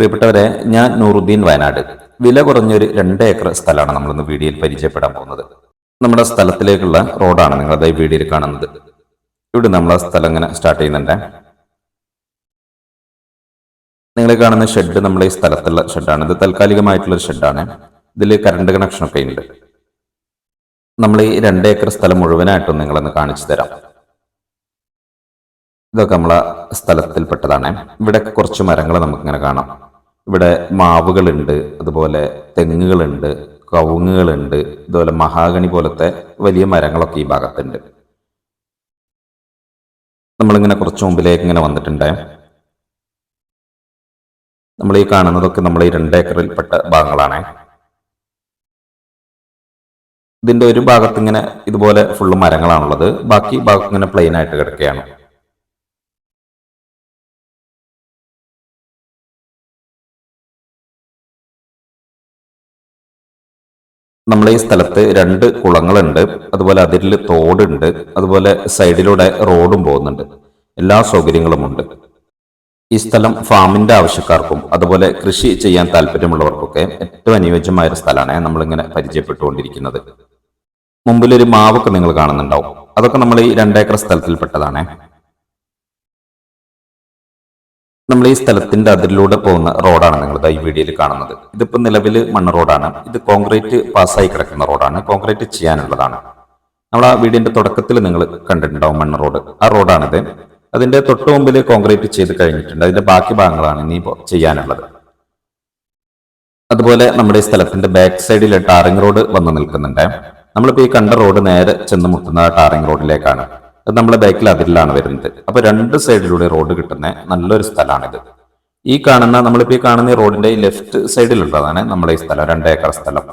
പ്രിയപ്പെട്ടവരെ ഞാൻ നൂറുദ്ദീൻ വയനാട്. വില കുറഞ്ഞൊരു രണ്ട് ഏക്കർ സ്ഥലമാണ് നമ്മളിന്ന് വീഡിയോയിൽ പരിചയപ്പെടാൻ പോകുന്നത്. നമ്മുടെ സ്ഥലത്തിലേക്കുള്ള റോഡാണ് നിങ്ങൾ ഈ വീഡിയോയിൽ കാണുന്നത്. ഇവിടെ നമ്മൾ ആ സ്ഥലം ഇങ്ങനെ സ്റ്റാർട്ട് ചെയ്യുന്നുണ്ട്. നിങ്ങൾ കാണുന്ന ഷെഡ് നമ്മുടെ ഈ സ്ഥലത്തുള്ള ഷെഡാണ് ഇത് താൽക്കാലികമായിട്ടുള്ള ഷെഡാണ് ഇതിൽ കറണ്ട് കണക്ഷൻ ഒക്കെ ഉണ്ട്. നമ്മൾ ഈ രണ്ട് ഏക്കർ സ്ഥലം മുഴുവനായിട്ടും നിങ്ങളൊന്ന് കാണിച്ചു തരാം. ഇതൊക്കെ നമ്മളെ സ്ഥലത്തിൽപ്പെട്ടതാണ്. ഇവിടെ കുറച്ച് മരങ്ങൾ നമുക്കിങ്ങനെ കാണാം. ഇവിടെ മാവുകളുണ്ട് അതുപോലെ തെങ്ങുകളുണ്ട് കവുങ്ങുകളുണ്ട് ഇതുപോലെ മഹാഗണി പോലത്തെ വലിയ മരങ്ങളൊക്കെ ഈ ഭാഗത്തുണ്ട്. നമ്മളിങ്ങനെ കുറച്ച് മുമ്പിലേക്ക് ഇങ്ങനെ വന്നിട്ടുണ്ട്. നമ്മൾ ഈ കാണുന്നതൊക്കെ നമ്മൾ ഈ രണ്ട് ഏക്കറിൽപ്പെട്ട ഭാഗങ്ങളാണ്. ഇതിന്റെ ഒരു ഭാഗത്ത് ഇങ്ങനെ ഇതുപോലെ ഫുള്ള് മരങ്ങളാണുള്ളത്. ബാക്കി ഭാഗത്ത് ഇങ്ങനെ പ്ലെയിൻ ആയിട്ട് കിടക്കുകയാണ്. നമ്മളെ ഈ സ്ഥലത്ത് രണ്ട് കുളങ്ങളുണ്ട് അതുപോലെ അതിൽ തോടുണ്ട് അതുപോലെ സൈഡിലൂടെ റോഡും പോകുന്നുണ്ട്. എല്ലാ സൗകര്യങ്ങളും ഉണ്ട് ഈ സ്ഥലം ഫാമിന്റെ ആവശ്യക്കാർക്കും അതുപോലെ കൃഷി ചെയ്യാൻ താല്പര്യമുള്ളവർക്കൊക്കെ ഏറ്റവും അനുയോജ്യമായ ഒരു സ്ഥലമാണ് നമ്മളിങ്ങനെ പരിചയപ്പെട്ടുകൊണ്ടിരിക്കുന്നത്. മുമ്പിലൊരു മാവൊക്കെ നിങ്ങൾ കാണുന്നുണ്ടാവും. അതൊക്കെ നമ്മൾ ഈ രണ്ടേക്കർ സ്ഥലത്തിൽപ്പെട്ടതാണ്. നമ്മൾ ഈ സ്ഥലത്തിന്റെ അതിരിലൂടെ പോകുന്ന റോഡാണ് നിങ്ങൾ ഈ വീഡിയോയിൽ കാണുന്നത്. ഇതിപ്പോ നിലവിൽ മണ്ണ് റോഡാണ്. ഇത് കോൺക്രീറ്റ് പാസ്സായി കിടക്കുന്ന റോഡാണ്. കോൺക്രീറ്റ് ചെയ്യാനുള്ളതാണ്. നമ്മൾ ആ വീടിന്റെ തുടക്കത്തിൽ നിങ്ങൾ കണ്ടിട്ടുണ്ടാവും മണ്ണ് റോഡ്. ആ റോഡാണിത്. അതിന്റെ തൊട്ട് മുമ്പിൽ കോൺക്രീറ്റ് ചെയ്ത് കഴിഞ്ഞിട്ടുണ്ട്. അതിന്റെ ബാക്കി ഭാഗങ്ങളാണ് ഇനി ചെയ്യാനുള്ളത്. അതുപോലെ നമ്മുടെ ഈ സ്ഥലത്തിന്റെ ബാക്ക് സൈഡിൽ ടാറിംഗ് റോഡ് വന്ന് നിൽക്കുന്നുണ്ട്. നമ്മളിപ്പോ ഈ കണ്ട റോഡ് നേരെ ചെന്ന് മുട്ടുന്ന ടാറിംഗ് റോഡിലേക്കാണ്. അത് നമ്മുടെ ബാക്കിൽ അതിലാണ് വരുന്നത്. അപ്പോൾ രണ്ട് സൈഡിലൂടെ റോഡ് കിട്ടുന്ന നല്ലൊരു സ്ഥലമാണിത്. ഈ കാണുന്ന നമ്മളിപ്പോ ഈ കാണുന്ന റോഡിന്റെ ലെഫ്റ്റ് സൈഡിലുള്ളതാണ് നമ്മുടെ ഈ സ്ഥലം രണ്ട് ഏക്കർ സ്ഥലം.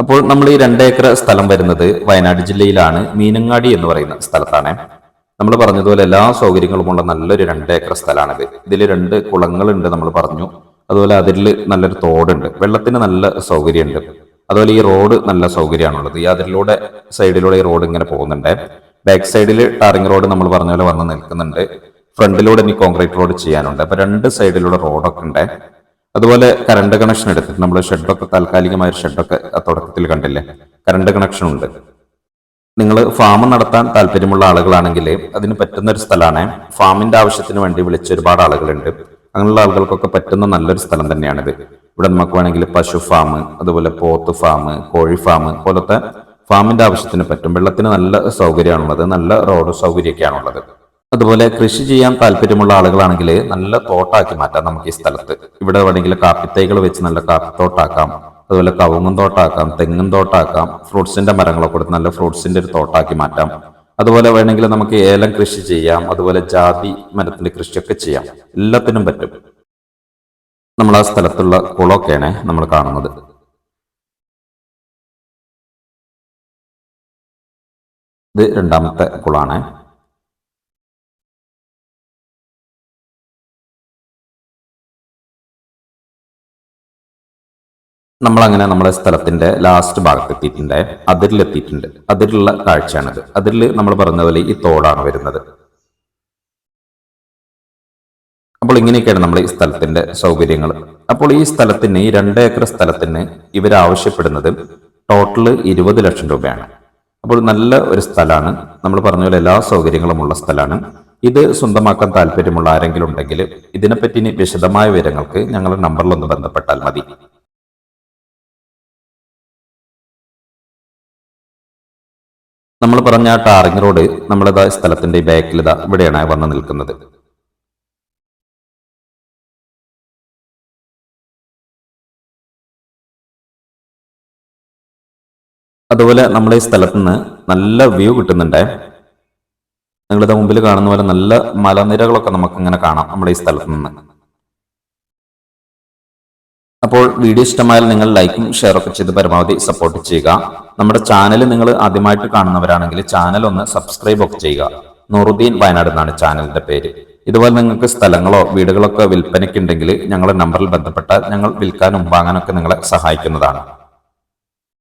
അപ്പോൾ നമ്മൾ ഈ രണ്ട് ഏക്കർ സ്ഥലം വരുന്നത് വയനാട് ജില്ലയിലാണ് മീനങ്ങാടി എന്ന് പറയുന്ന സ്ഥലത്താണ്. നമ്മൾ പറഞ്ഞതുപോലെ എല്ലാ സൗകര്യങ്ങളുമുള്ള നല്ലൊരു രണ്ട് ഏക്കർ സ്ഥലമാണിത്. ഇതിൽ രണ്ട് കുളങ്ങളുണ്ട് നമ്മൾ പറഞ്ഞു. അതുപോലെ അതിൽ നല്ലൊരു തോടുണ്ട്. വെള്ളത്തിന് നല്ല സൗകര്യമുണ്ട്. അതുപോലെ ഈ റോഡ് നല്ല സൗകര്യമാണുള്ളത്. ഈ അതിലൂടെ സൈഡിലൂടെ ഈ റോഡ് ഇങ്ങനെ പോകുന്നുണ്ട്. ബാക്ക് സൈഡിൽ ടാറിംഗ് റോഡ് നമ്മൾ പറഞ്ഞ പോലെ വന്ന് നിൽക്കുന്നുണ്ട്. ഫ്രണ്ടിലൂടെ ഇനി കോൺക്രീറ്റ് റോഡ് ചെയ്യാനുണ്ട്. അപ്പൊ രണ്ട് സൈഡിലൂടെ റോഡൊക്കെ ഉണ്ട്. അതുപോലെ കറണ്ട് കണക്ഷൻ എടുത്തിട്ട് നമ്മൾ ഷെഡൊക്കെ താൽക്കാലികമായ ഷെഡൊക്കെ തുടക്കത്തിൽ കണ്ടില്ലേ? കറണ്ട് കണക്ഷൻ ഉണ്ട്. നിങ്ങൾ ഫാം നടത്താൻ താല്പര്യമുള്ള ആളുകളാണെങ്കിൽ അതിന് പറ്റുന്ന ഒരു സ്ഥലമാണ്. ഫാമിന്റെ ആവശ്യത്തിന് വേണ്ടി വിളിച്ച ഒരുപാട് ആളുകളുണ്ട്. അങ്ങനെയുള്ള ആളുകൾക്കൊക്കെ പറ്റുന്ന നല്ലൊരു സ്ഥലം തന്നെയാണിത്. ഇവിടെ നമുക്ക് വേണമെങ്കിൽ പശു ഫാം അതുപോലെ പോത്ത് ഫാം കോഴി ഫാം പോലത്തെ ഫാമിന്റെ ആവശ്യത്തിന് പറ്റും. വെള്ളത്തിന് നല്ല സൗകര്യമാണുള്ളത് നല്ല റോഡ് സൗകര്യമൊക്കെയാണുള്ളത്. അതുപോലെ കൃഷി ചെയ്യാൻ താല്പര്യമുള്ള ആളുകളാണെങ്കിൽ നല്ല തോട്ടാക്കി മാറ്റാം നമുക്ക് ഈ സ്ഥലത്ത്. ഇവിടെ വേണമെങ്കിൽ കാപ്പിത്തൈകൾ വെച്ച് നല്ല കാപ്പിത്തോട്ടാക്കാം അതുപോലെ കവുങ്ങും തോട്ടാക്കാം തെങ്ങും തോട്ടാക്കാം ഫ്രൂട്ട്സിന്റെ മരങ്ങളൊക്കെ കൊടുത്ത് നല്ല ഫ്രൂട്ട്സിന്റെ ഒരു തോട്ടാക്കി മാറ്റാം. അതുപോലെ വേണമെങ്കിൽ നമുക്ക് ഏലം കൃഷി ചെയ്യാം അതുപോലെ ജാതി മരത്തിന്റെ കൃഷിയൊക്കെ ചെയ്യാം. എല്ലാത്തിനും പറ്റും. നമ്മൾ ആ സ്ഥലത്തുള്ള കുളമൊക്കെയാണ് നമ്മൾ കാണുന്നത്. ഇത് രണ്ടാമത്തെ കുളമാണ് നമ്മളങ്ങനെ നമ്മുടെ സ്ഥലത്തിന്റെ ലാസ്റ്റ് ഭാഗത്ത് എത്തിയിട്ടുണ്ട് അതിരിലെത്തിയിട്ടുണ്ട്. അതിലുള്ള കാഴ്ചയാണിത്. അതിൽ നമ്മൾ പറഞ്ഞ പോലെ ഈ തോടാണ് വരുന്നത്. അപ്പോൾ ഇങ്ങനെയൊക്കെയാണ് നമ്മൾ ഈ സ്ഥലത്തിന്റെ സൗകര്യങ്ങൾ. അപ്പോൾ ഈ സ്ഥലത്തിന് ഈ രണ്ട് ഏക്കർ സ്ഥലത്തിന് ഇവർ ആവശ്യപ്പെടുന്നത് ടോട്ടൽ ഇരുപത് ലക്ഷം രൂപയാണ്. അപ്പോൾ നല്ല ഒരു സ്ഥലമാണ്. നമ്മൾ പറഞ്ഞ പോലെ എല്ലാ സൗകര്യങ്ങളും ഉള്ള സ്ഥലമാണ്. ഇത് സ്വന്തമാക്കാൻ താല്പര്യമുള്ള ആരെങ്കിലും ഉണ്ടെങ്കിൽ ഇതിനെപ്പറ്റി ഇനി വിശദമായ വിവരങ്ങൾക്ക് ഞങ്ങളുടെ നമ്പറിലൊന്ന് ബന്ധപ്പെട്ടാൽ മതി. നമ്മൾ പറഞ്ഞ ആ ടാറിംഗ് റോഡ് നമ്മളിതാ സ്ഥലത്തിന്റെ ബാക്കിൽ ഇതാ ഇവിടെയാണ് വന്ന് നിൽക്കുന്നത്. അതുപോലെ നമ്മുടെ ഈ സ്ഥലത്ത് നിന്ന് നല്ല വ്യൂ കിട്ടുന്നുണ്ടേ. നിങ്ങളിത് മുമ്പിൽ കാണുന്ന പോലെ നല്ല മലനിരകളൊക്കെ നമുക്ക് ഇങ്ങനെ കാണാം നമ്മുടെ ഈ സ്ഥലത്ത് നിന്ന് അപ്പോൾ വീഡിയോ ഇഷ്ടമായാൽ നിങ്ങൾ ലൈക്കും ഷെയറൊക്കെ ചെയ്ത് പരമാവധി സപ്പോർട്ട് ചെയ്യുക. നമ്മുടെ ചാനൽ നിങ്ങൾ ആദ്യമായിട്ട് കാണുന്നവരാണെങ്കിൽ ചാനൽ ഒന്ന് സബ്സ്ക്രൈബ് ഒക്കെ ചെയ്യുക. നൂറുദ്ദീൻ വയനാട് എന്നാണ് ചാനലിന്റെ പേര്. ഇതുപോലെ നിങ്ങൾക്ക് സ്ഥലങ്ങളോ വീടുകളൊക്കെ വിൽപ്പനയ്ക്കുണ്ടെങ്കിൽ ഞങ്ങളുടെ നമ്പറിൽ ബന്ധപ്പെട്ടാൽ ഞങ്ങൾ വിൽക്കാനും വാങ്ങാനൊക്കെ നിങ്ങളെ സഹായിക്കുന്നതാണ്.